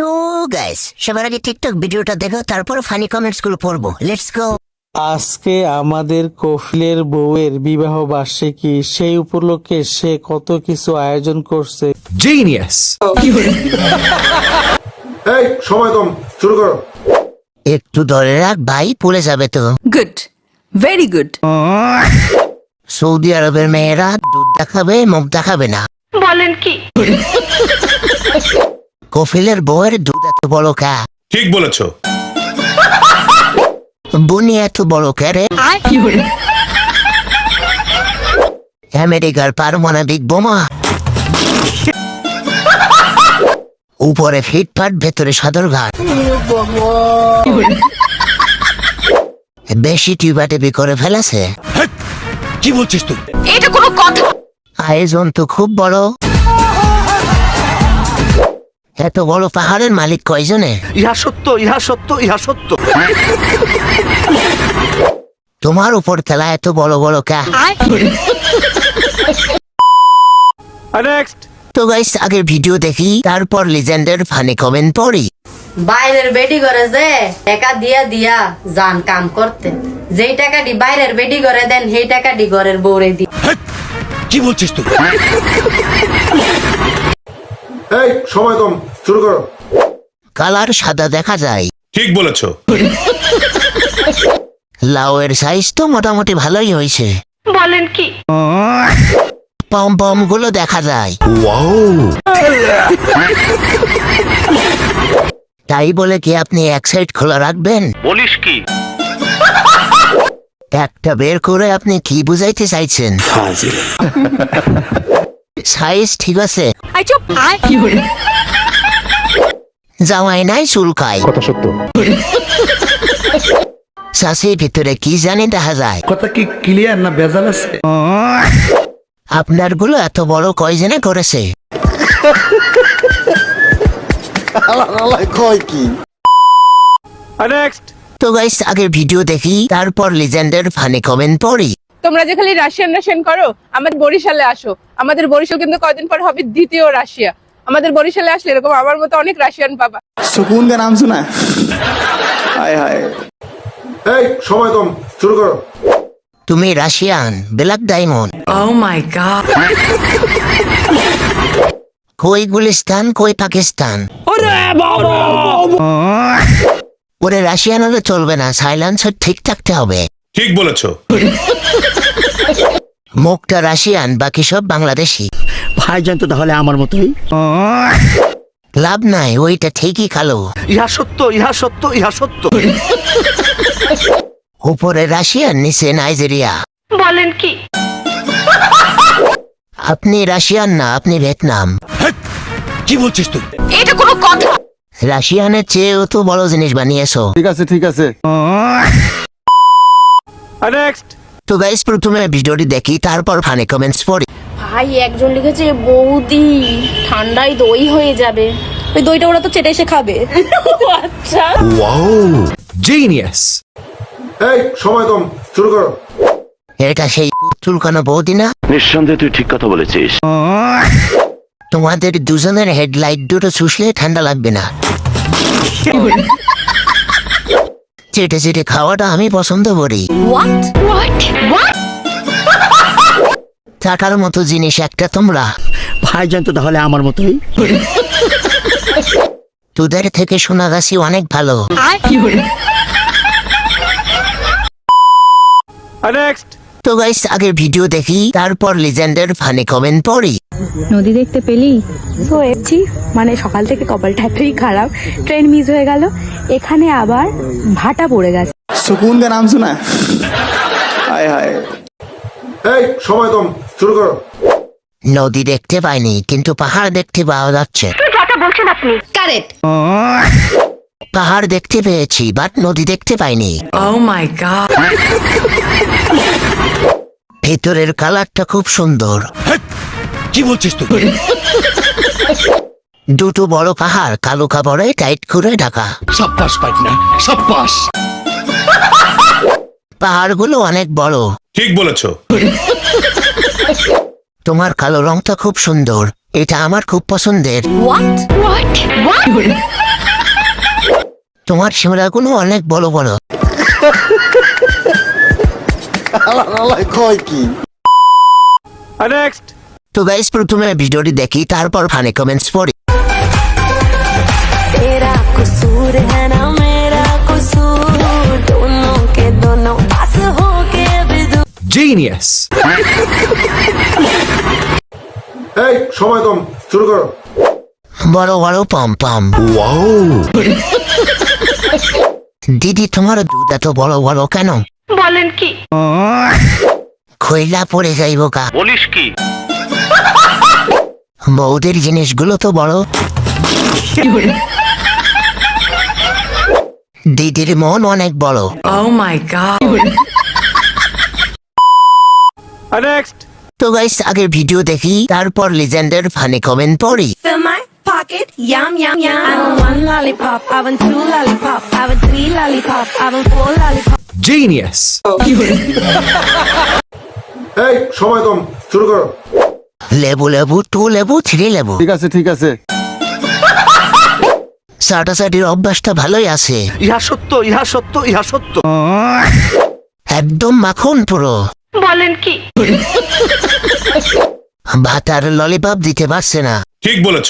তো গাইস সবার আগে টিকটক ভিডিওটা দেখো তারপর ফানি কমেন্টসগুলো পড়ব। লেটস গো আজকে আমাদের কফিলের বউয়ের বিবাহ বার্ষিকী সেই উপলক্ষে সে কত কিছু আয়োজন করছে। Genius. এই সময় কম শুরু করো। একটু ধরে রাখ ভাই পড়ে যাবে তো। Good. Very good. সৌদি আরবের মেয়েরা দুধ দেখাবে মুখ দেখাবে না। বলেন কি? কফিলের বউয়ের দুধ এত বড় কা? ঠিক বলেছ। বুনি এত বড় ক্যারে আমেরিকার পারমাণবিক বোমা। উপরে ফিটফাট ভেতরে সদরঘাট বেশি টিউবাটিবি করে ফেলেছে। কি বলছিস তুই? এটা কোনো কথা। আয়োজন তো খুব বড়। এত বড় পাহাড়ের মালিক কয়জনে? ইহা সত্য ইহা সত্য ইহা সত্য। তোমার উপর খেলা এত বড় বড় কা? তো গাইস আগের ভিডিও দেখি তারপর লিজেন্ডের ফানি কমেন্ট পড়ি। বাইরের বেডি করে যে টাকা দিয়া দিয়া যান কাম করতে। যেই টাকাটি বাইরের বেডি করে দেন সেই টাকাটি ঘরের বউরে দি। কি বলছিস তুই? এই সময় কম শুরু করো। কালার সাদা দেখা যায়। ঠিক বলেছ। লাউয়ের সাইজ তো মোটামুটি ভালোই হয়েছে। বলেন কি? পম পমগুলো দেখা যায়। তাই বলে কি আপনি এক সাইড খোলা রাখবেন? বলিস কি? একটা বের করে আপনি কি বুঝাইতে চাইছেন? সাইজ ঠিক আছে। আই জামাই নাই চুলকায় কথা সত্য। চাষির ভিতরে কি জানি দেখা যায়। কথা কি ক্লিয়ার না ভেজাল আছে? আপনারগুলো এত বড় কয় কয়জনে করেছে? নেক্সট তো গাইস আগের ভিডিও দেখি তারপর লিজেন্ডের ফানি কমেন্ট পড়ি। তোমরা যে খালি রাশিয়ান রাশিয়ান করো আমাদের বরিশালে আসো। আমাদের বরিশাল কিন্তু কয়দিন পর হবে দ্বিতীয় রাশিয়া। আমাদের বরিশালে আসলে এরকম আমার মতো অনেক রাশিয়ান পাবা সুকুন নাম শোনা? হায় হায়। এই সময় কম শুরু করো। তুমি Russian black diamond. Oh my god কই গুলিস্তান কই পাকিস্তান? ওরে বাবা! ওরে রাশিয়ান হলে চলবে না সাইলেন্সার ঠিক থাকতে হবে। ঠিক বলেছ। মুখটা রাশিয়ান বাকি সব বাংলাদেশি। ভাইজান তো তাহলে আমার মতোই? লাভ নাই ওইটা ঠিকই খালো। ইহা সত্য ইহা সত্য ইহা সত্য। উপরে রাশিয়ান নিচে নাইজেরিয়া। বলেন কি? আপনি রাশিয়ান না আপনি ভিয়েতনাম। কি বলছিস তুই? এটা কোনো কথা? রাশিয়ানের চেয়েও তো বড় জিনিস বানিয়েছো। ঠিক আছে ঠিক আছে। নেক্সট তো গাইস প্রথমে ভিডিওটি দেখি তারপর ফানি কমেন্টস পড়ি। ভাই একজন লিখেছে বৌদি ঠান্ডায় দই হয়ে যাবে। ওই দইটা ওরা তো চেটে এসে খাবে। আচ্ছা। Genius. এই সময় কম শুরু করো। এটা সেই চুলকানো বৌদি না? নিঃসন্দেহে তুই ঠিক কথা বলেছিস। তোমাদের দুজনের হেডলাইট দুটো চুষলে ঠান্ডা লাগবে না। চেটে চেটে খাওয়াটা আমি পছন্দ করি। What? What? What? থাকার মতো জিনিস একটা তোমরা। ভাইজান তো তাহলে আমার মতোই। তোদের থেকে শোনা গাছি অনেক ভালো। নেক্সট তো গাইস আগের ভিডিও দেখি তারপর লিজেন্ডের ফানি কমেন্ট পড়ি। নদী দেখতে পেলি? তো এসছি মানে সকাল থেকে কপালটা এতই খারাপ ট্রেন মিস হয়ে গেল। এখানে আবার ভাটা পড়ে গেছে। সুকুন নাম শোনা। হায় হায়। এই সময় কম শুরু করো। নদী দেখতে পাইনি কিন্তু পাহাড় দেখতে পাওয়া যাচ্ছে। কারেক্ট পাহাড় দেখতে পেয়েছি বাট নদী দেখতে পাইনি। ও মাই গড ভেতরের কালারটা খুব সুন্দর। কি বলছিস তুই? দুটো বড় পাহাড় কালো কাপড়ে টাইট করে ঢাকা। সাব্বাস পাইকনা সাব্বাস পাহাড়গুলো অনেক বড়। ঠিক বলেছ। তোমার কালো রংটা খুব সুন্দর। এটা আমার খুব পছন্দের? তোমার শিমলাগুলো অনেক বড় বড়। নেক্সট তো গাইস প্রথমে ভিডিওটি দেখি তারপর ফানে কমেন্টস পড়ি। জিনিয়াস এই পাম পাম। ওয়াও দিদি তোমার দুধ এত বড় বড় কেন? বলেন কি? খৈলা পড়ে যাইব কা। বলিস কি? বউদের জিনিসগুলো তো বড়। দিদির মন অনেক বড়। oh আগে ভিডিও দেখি তারপর লিজেন্ডের ফানি কমেন্ট পড়ি। সময় কম শুরু করো। লেবু লেবু টু লেবু থ্রি লেবু। ঠিক আছে ঠিক আছে। সাটাসাটির অভ্যাসটা ভালোই আছে। ইহা সত্য ইহা সত্য ইহা সত্য। একদম মাখন পুরো। বলেন কি? ভাতার ললিপপ দিতে পারছে না। ঠিক বলেছ।